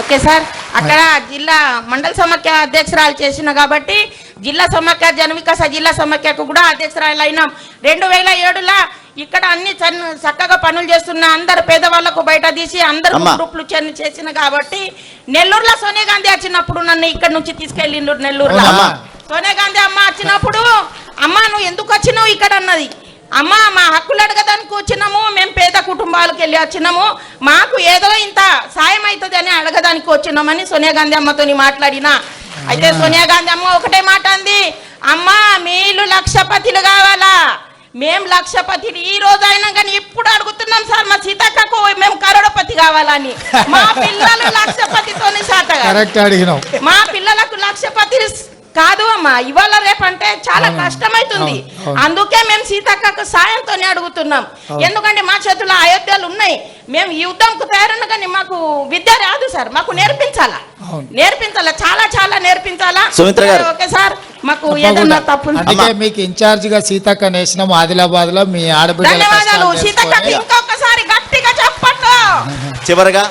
Okay sir. అక్కడ జిల్లా మండల సమాఖ్య అధ్యక్షురాలు చేసిన కాబట్టి జిల్లా సమాఖ్య జనవికాస జిల్లా సమాఖ్యకు కూడా అధ్యక్షురాలు అయినాం రెండు వేల ఏడులా ఇక్కడ అన్ని చక్కగా పనులు చేస్తున్న అందరు పేదవాళ్ళకు బయట తీసి అందరు. గ్రూపులు చేసిన కాబట్టి నెల్లూరులో సోనియా గాంధీ వచ్చినప్పుడు నన్ను ఇక్కడ నుంచి తీసుకెళ్ళిండు నెల్లూరులో? సోనియా గాంధీ అమ్మ వచ్చినప్పుడు అమ్మ నువ్వు ఎందుకు వచ్చినావు ఇక్కడ? అన్నది. అమ్మ మా హక్కులు అడగదానికి వచ్చినాము కుటుంబాలకు వెళ్ళి వచ్చినాము. మాకు ఏదో ఇంత సాయం అవుతుంది అని అడగదానికి వచ్చినామని సోనియా గాంధీ అమ్మతోని మాట్లాడినా. అయితే సోనియా గాంధీ అమ్మ ఒకటే మాట అంది. అమ్మ మీలు లక్షపతిలు కావాలా? మేం లక్షపతిలు ఈ రోజు అయినా కానీ ఇప్పుడు అడుగుతున్నాం సార్ మా సీతక్కకు మేము కరోడపతి కావాలని. మా పిల్లలు లక్షపతితోని అడిగినావు. మా పిల్లలకు లక్షపతి కాదు అమ్మా ఇవాళ రేపంటే చాలా కష్టమైతుంది. అందుకే మేము సీతక్కకు సాయంతోనే అడుగుతున్నాం. ఎందుకంటే మా చేతుల్లో అయోధ్యలు ఉన్నాయి. మేము యుద్ధంకు తయారున్నా కానీ మాకు విద్య రాదు సార్ మాకు నేర్పించాలా. నేర్పించాలా? చాలా చాలా నేర్పించాలా? సుమిత్ర గారు. Okay sir. మాకు ఏదన్నా తప్పు అందుకే మీకు ఇన్ఛార్జ్గా సీతక్క నేసినాము ఆదిలాబాద్లో మీ ఆడబిడ్డల ధన్యవాదాలు. సీతక్కకి ఇంకొకసారి గట్టిగా చెప్పట్లు చివరగా